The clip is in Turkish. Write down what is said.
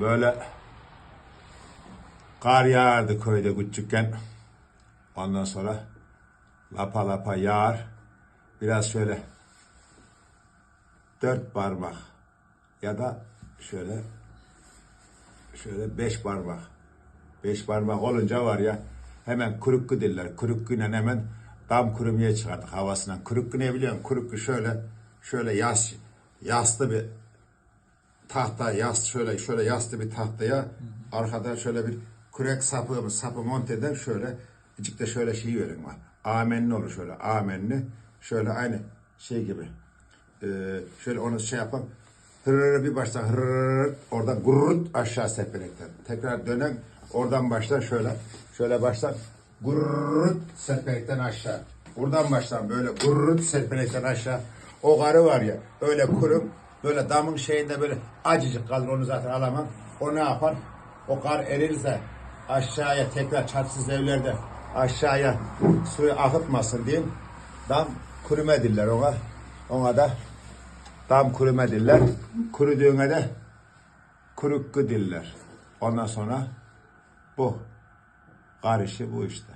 Böyle kar yağardı köyde küçükken. Ondan sonra lapa lapa yağar. Biraz şöyle dört parmak ya da şöyle şöyle beş parmak. Beş parmak olunca var ya hemen kurukku diller. Kurukkuyla hemen dam kurumaya çıkardık havasından. Kurukku ne biliyorsun? Kurukku şöyle şöyle yas yaslı bir tahta yas şöyle şöyle yaslı bir tahtaya arkada şöyle bir kürek sapı sapı monte eder şöyle içik de şöyle şey verin var. Amenli olur şöyle amenli şöyle aynı şey gibi. Ee, şöyle onu şey yapalım. Hırrrr bir baştan hırrrr oradan gurrut aşağı serpilekten. Tekrar dönen oradan başlar şöyle. Şöyle başlar gurrut serpilekten aşağı. Buradan başlar böyle gurrut serpilekten aşağı. O karı var ya öyle kurum böyle damın şeyinde böyle acıcık kalır onu zaten alamam. O ne yapar? O kar erirse aşağıya tekrar çatsız evlerde aşağıya suyu akıtmasın diyeyim. Dam kurume diller ona. Ona da Tam kurume diller. Kuruduğuna da kurukku diller. Ondan sonra bu. Karışı bu işte.